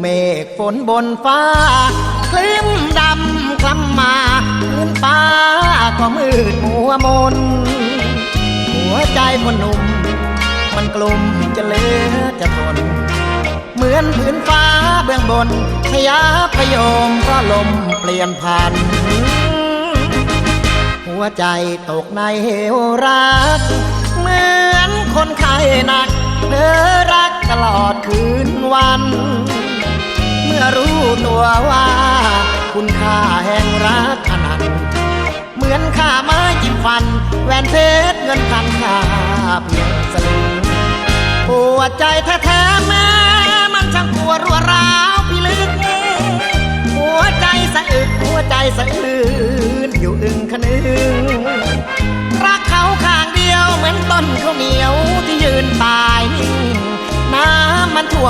เมฆฝนบนฟ้า คลืมดำคล้ำมาพื้นฟ้าก็มืดมัวมน หัวใจคนหนุ่ม มันกลุ่มจะเลือจะทน เหมือนพื้นฟ้าเบื้องบนพยาพยมก็ลมเปลี่ยนผ่านหัวใจตกในเหวรัก เหมือนคนไข้หนักเธอรักตลอดคืนวันเรู้ตัวว่า คุณค่าแห่งรักขนาดเหมือนค่าไม้จิ้มฟัน แหวนเพชรเงินพันค่าเพียงสลึงปวดใจแท้ๆแม้มันช่างปวดรัวร้าวพิลึกหัวใจสะอึกหัวใจสะอื้อ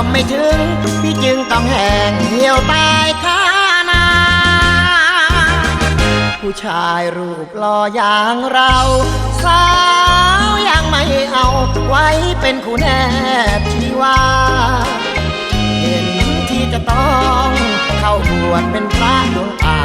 วมไม่ถึง พี่จึงต้องแห้งเหี่ยวตายข้านา ผู้ชายรูปหล่ออย่างเรา สาวยังไม่เอาไว้เป็นคู่แนบชีวาเห็นที่จะต้องเข้าบวชเป็นพระหลวงป่า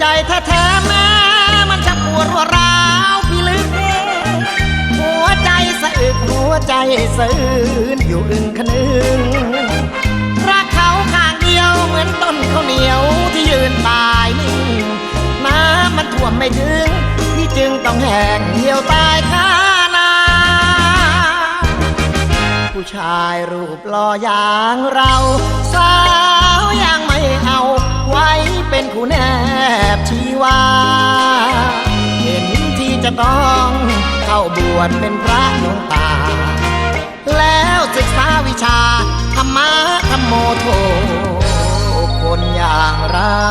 ใจแท้ๆแม้มันจะปวดรัวร้าวพี่ลึก หัวใจสะอึกหัวใจสะอื้นอยู่อึงคนึงรักเขาข้างเดียวเหมือนต้นข้าวเหนียวที่ยืนตายนิ่งน้ำมันท่วมไม่ถึงพี่จึงต้องแห้งเหี่ยวตายข้านาผู้ชายรูปหล่ออย่างเราาบวชเป็นพระนงป่า แล้วศึกษาวิชาธรรมะธรรมโมโทคนอย่างเรา